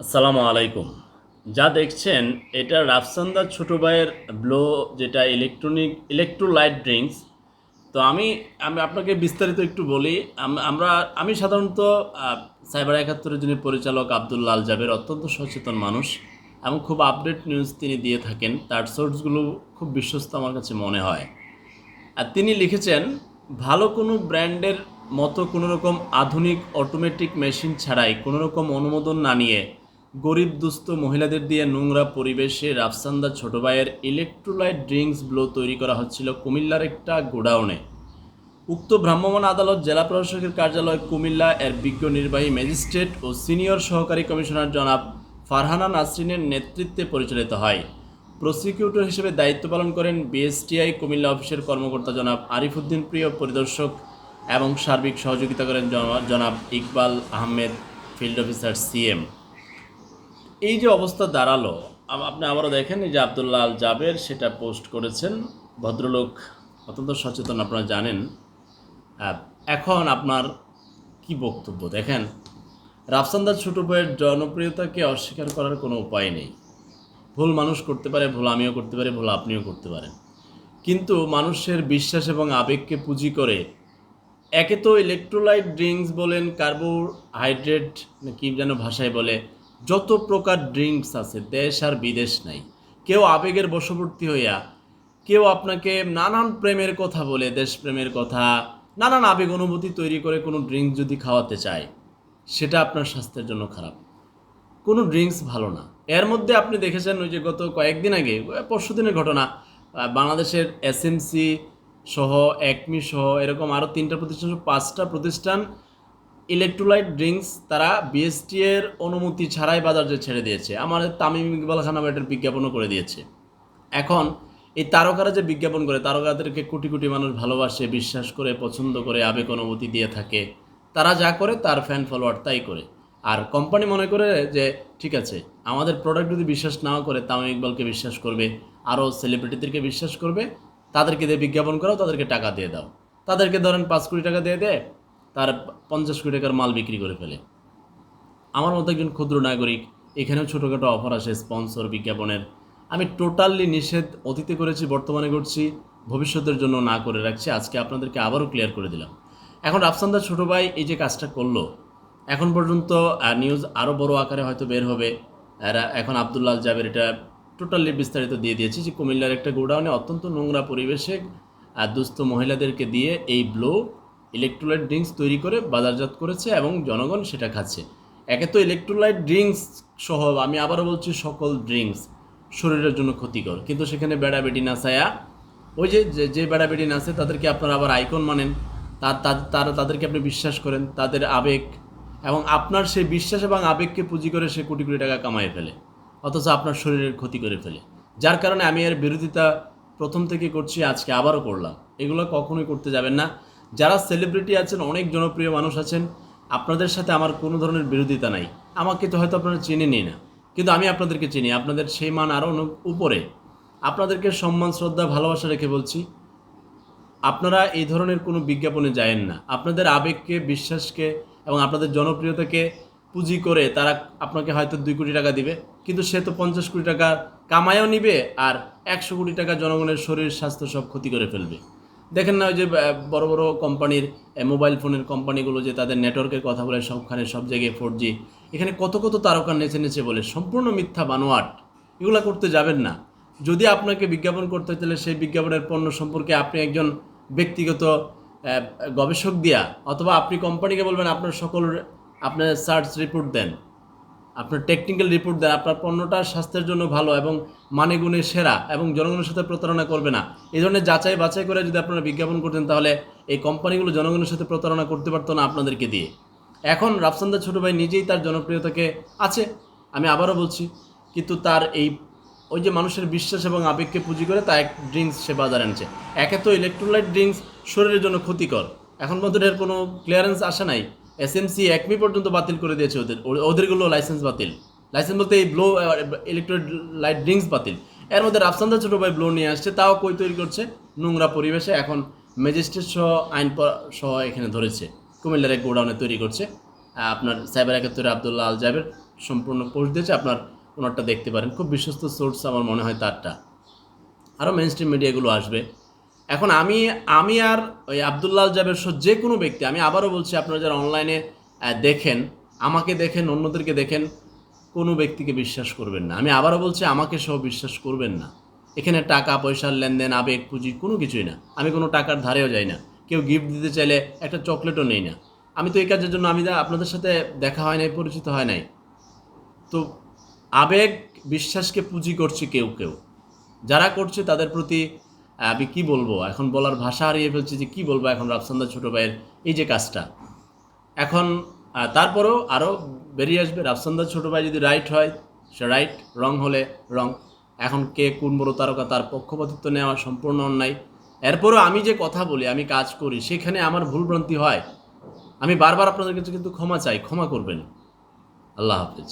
আসসালামু আলাইকুম। যা দেখছেন, এটা রাফসান্দার ছোটো ভাইয়ের ব্লো, যেটা ইলেকট্রনিক ইলেকট্রোলাইট ড্রিঙ্কস তো আমি আমি আপনাকে বিস্তারিত একটু বলি আমরা, আমি সাধারণত সাইবার একাত্তরের যিনি পরিচালক আব্দুল্লাল জাবের অত্যন্ত সচেতন মানুষ এবং খুব আপডেট নিউজ তিনি দিয়ে থাকেন, তার সোর্সগুলো খুব বিশ্বস্ত আমার কাছে মনে হয়। আর তিনি লিখেছেন, ভালো কোনো ব্র্যান্ডের মতো কোনো রকম আধুনিক অটোমেটিক মেশিন ছাড়াই কোনো রকম অনুমোদন না নিয়ে গরিব দুস্থ মহিলাদের দিয়ে নোংরা পরিবেশে রাফসান্দা ছোট ভাইয়ের ইলেকট্রোলাইট ড্রিঙ্কস ব্লো তৈরি করা হচ্ছিল কুমিল্লার একটা গোডাউনে। উক্ত ভ্রাম্যমাণ আদালত জেলা প্রশাসকের কার্যালয় কুমিল্লা এর বিজ্ঞ নির্বাহী ম্যাজিস্ট্রেট ও সিনিয়র সহকারী কমিশনার জনাব ফারহানা নাসরিনের নেতৃত্বে পরিচালিত হয়। প্রসিকিউটর হিসেবে দায়িত্ব পালন করেন বিএসটিআই কুমিল্লা অফিসের কর্মকর্তা জনাব আরিফুদ্দিন প্রিয় পরিদর্শক এবং সার্বিক সহযোগিতা করেন জনাব Iqbal Ahmed, field officer CM. এই যে অবস্থা দাঁড়াল আপনি আবারও দেখেন যে আবদুল্লাহ আল জাবের সেটা পোস্ট করেছেন। ভদ্রলোক অত্যন্ত সচেতন, আপনারা জানেন। এখন আপনার কি বক্তব্য? দেখেন, রাফসান্দার ছোট ভাইয়ের জনপ্রিয়তাকে অস্বীকার করার কোনো উপায় নেই। ভুল মানুষ করতে পারে, ভুল আমিও করতে পারি, ভুল আপনিও করতে পারেন। কিন্তু মানুষের বিশ্বাস এবং আবেগকে পুঁজি করে একে তো ইলেকট্রোলাইট ড্রিঙ্কস বলেন কার্বোহাইড্রেট কি যেন ভাষায় বলে যত প্রকার ড্রিঙ্কস আছে, দেশ আর বিদেশ নাই। কেউ আবেগের বশবর্তী হইয়া, কেউ আপনাকে নানান প্রেমের কথা বলে, দেশপ্রেমের কথা, নানান আবেগ অনুভূতি তৈরি করে কোনো ড্রিঙ্ক যদি খাওয়াতে চায়, সেটা আপনার স্বাস্থ্যের জন্য খারাপ। কোনো ড্রিঙ্কস ভালো না। এর মধ্যে আপনি দেখেছেন ওই যে গত কয়েকদিন আগে পরশু দিনের ঘটনা বাংলাদেশের এসএমসি সহ, একমি সহ, এরকম আরও তিনটা প্রতিষ্ঠান পাঁচটা প্রতিষ্ঠান ইলেকট্রোলাইট ড্রিঙ্কস তারা বিএসটি এর অনুমতি ছাড়াই বাজারে ছেড়ে দিয়েছে। আমাদের তামিম ইকবাল খান এটার বিজ্ঞাপনও করে দিয়েছে। এখন এই তারকারা যে বিজ্ঞাপন করে, তারকাদেরকে কোটি কোটি মানুষ ভালোবাসে, বিশ্বাস করে, পছন্দ করে, আবেগ অনুভূতি দিয়ে থাকে, তারা যা করে তার ফ্যান ফলোয়ার তাই করে। আর কোম্পানি মনে করে যে, ঠিক আছে, আমাদের প্রোডাক্ট যদি বিশ্বাস নাও করে, তামিম ইকবালকে বিশ্বাস করবে, আরও সেলিব্রিটিদেরকে বিশ্বাস করবে, তাদেরকে দিয়ে বিজ্ঞাপন করাও, তাদেরকে টাকা দিয়ে দাও। তাদেরকে ধরেন পাঁচ কোটি টাকা দিয়ে দেয় তার পঞ্চাশ কোটি টাকার মাল বিক্রি করে ফেলে। আমার মতো একজন ক্ষুদ্র নাগরিক, এখানেও ছোটোখাটো অফার আসে স্পন্সর বিজ্ঞাপনের। আমি টোটালি নিষেধ অতীতে করেছি, বর্তমানে করছি, ভবিষ্যতের জন্য না করে রাখছি, আজকে আপনাদেরকে আবারও ক্লিয়ার করে দিলাম। এখন রাফসান্দার ছোটো ভাই এই যে কাজটা করল, এখন পর্যন্ত নিউজ আরও বড় আকারে হয়তো বের হবে। এখন আবদুল্লাল জাবের এটা টোটালি বিস্তারিত দিয়ে দিয়েছি যে কুমিল্লার একটা গোডাউনে অত্যন্ত নোংরা পরিবেশে দুস্থ মহিলাদেরকে দিয়ে এই ব্লো ইলেকট্রোলাইট ড্রিঙ্কস তৈরি করে বাজারজাত করেছে এবং জনগণ সেটা খাচ্ছে। একে তো ইলেকট্রোলাইট ড্রিঙ্কস সহ আমি আবারও বলছি সকল ড্রিঙ্কস শরীরের জন্য ক্ষতিকর। কিন্তু সেখানে বেড়াবেটি নাচায়া ওই যে, যে- বেড়াবেটি নাচে তাদেরকে আপনারা আবার আইকন মানেন। তার, তার- তারা, তাদেরকে আপনি বিশ্বাস করেন, তাদের আবেগ এবং আপনার সেই বিশ্বাস এবং আবেগকে পুঁজি করে সে কোটি কোটি টাকা কামায় ফেলে, অথচ আপনার শরীরের ক্ষতি করে ফেলে। যার কারণে আমি এর বিরোধিতা প্রথম থেকে করছি, আজকে আবারও করলাম। এগুলো কখনোই করতে যাবেন না। যারা সেলিব্রিটি আছেন, অনেক জনপ্রিয় মানুষ আছেন, আপনাদের সাথে আমার কোনো ধরনের বিরোধিতা নাই। আমাকে তো হয়তো আপনারা চেনেনই না, কিন্তু আমি আপনাদেরকে চিনি। আপনাদের সেই মান আরও উপরে। আপনাদেরকে সম্মান, শ্রদ্ধা, ভালোবাসা রেখে বলছি, আপনারা এই ধরনের কোনো বিজ্ঞাপনে যায়েন না। আপনাদের আবেগকে, বিশ্বাসকে এবং আপনাদের জনপ্রিয়তাকে পুঁজি করে তারা আপনাকে হয়তো দুই কোটি টাকা দিবে, কিন্তু সে তো পঞ্চাশ কোটি টাকা কামায়ও নিবে আর একশো কোটি টাকা জনগণের শরীর, স্বাস্থ্য সব ক্ষতি করে ফেলবে। দেখেন না ওই যে বড় বড় কোম্পানির মোবাইল ফোনের কোম্পানিগুলো যে তাদের নেটওয়ার্কের কথা বলে সবখানে, সব জায়গায় ফোর জি এখানে কত কত তারকা নেচে নেচে বলে, সম্পূর্ণ মিথ্যা বানোয়াট। এগুলো করতে যাবেন না। যদি আপনাকে বিজ্ঞাপন করতে চাইলে সেই বিজ্ঞাপনের পণ্য সম্পর্কে আপনি একজন ব্যক্তিগত গবেষক দিয়া, অথবা আপনি কোম্পানিকে বলবেন, আপনার সকল, আপনার সার্চ রিপোর্ট দেন। আপনার টেকনিক্যাল রিপোর্ট দেন আপনার পণ্যটা স্বাস্থ্যের জন্য ভালো এবং মানে গুণে সেরা এবং জনগণের সাথে প্রতারণা করবে না। এই ধরনের যাচাই বাছাই করে যদি আপনারা বিজ্ঞাপন করতেন তাহলে এই কোম্পানিগুলো জনগণের সাথে প্রতারণা করতে পারতো না আপনাদেরকে দিয়ে। এখন রাফসান্দা ছোটো ভাই নিজেই তার জনপ্রিয়তাকে আছে, আমি আবারও বলছি, কিন্তু তার এই, ওই যে মানুষের বিশ্বাস এবং আবেগকে পুঁজি করে তা এক ড্রিঙ্কস সে বাজারে আনছে একে তো ইলেকট্রোলাইট ড্রিঙ্কস শরীরের জন্য ক্ষতিকর। এখন পর্যন্ত এর কোনো ক্লিয়ারেন্স আসে নাই। এসএমসি একমি পর্যন্ত বাতিল করে দিয়েছে ওদের। ওদেরগুলো লাইসেন্স বাতিল। লাইসেন্স বলতে এই ব্লো ইলেকট্রিক লাইট ড্রিঙ্কস বাতিল। এর মধ্যে রাফসান্দা ছোটো ভাই ব্লো নিয়ে আসছে, তাও কই তৈরি করছে? নোংরা পরিবেশে এখন ম্যাজিস্ট্রেট সহ আইন সহ এখানে ধরেছে। কুমিল্লার এক গোডাউনে তৈরি করছে। আপনার সাইবার একাত্তরে আবদুল্লাহ আল জাবের সম্পূর্ণ পোস্ট দিয়েছে। আপনার ওনারটা দেখতে পারেন। খুব বিশ্বস্ত সোর্স আমার মনে হয় তারটা। আরও মেন স্ট্রিম মিডিয়াগুলো আসবে। এখন আমি আমি আর ওই আবদুল্লাহ জাবের সহ যে কোনো ব্যক্তি, আমি আবারও বলছি, আপনারা যারা অনলাইনে দেখেন, আমাকে দেখেন, অন্যদেরকে দেখেন, কোনো ব্যক্তিকে বিশ্বাস করবেন না। আমি আবারও বলছি, আমাকে সহ বিশ্বাস করবেন না। এখানে টাকা, পয়সার লেনদেন, আবেগ, পুঁজি, কোনো কিছুই না। আমি কোনো টাকার ধারেও যাই না। কেউ গিফট দিতে চাইলে একটা চকলেটও নেই না। আমি তো এই কাজের জন্য, আমি আপনাদের সাথে দেখা হয় নাই, পরিচিত হয় নাই। তো আবেগ, বিশ্বাসকে পুঁজি করছে কেউ কেউ। যারা করছে, তাদের প্রতি আমি কি বলব? এখন বলার ভাষা হারিয়ে ফেলছি যে কি বলব এখন রাফসান্দা ছোট ভাইয়ের এই যে কাজটা। এখন তারপরেও আরও বেরিয়ে আসবে। রাফসান্দা ছোট ভাই যদি রাইট হয়, সে রাইট রং হলে রং এখন কে কোন বড় তারকা তার পক্ষপাতিত্ব নেওয়া সম্পূর্ণ অন্যায়। এরপরও আমি যে কথা বলি, আমি কাজ করি, সেখানে আমার ভুলভ্রান্তি হয়। আমি বারবার আপনাদের কাছে কিন্তু ক্ষমা চাই, ক্ষমা করবেন। আল্লাহ হাফিজ।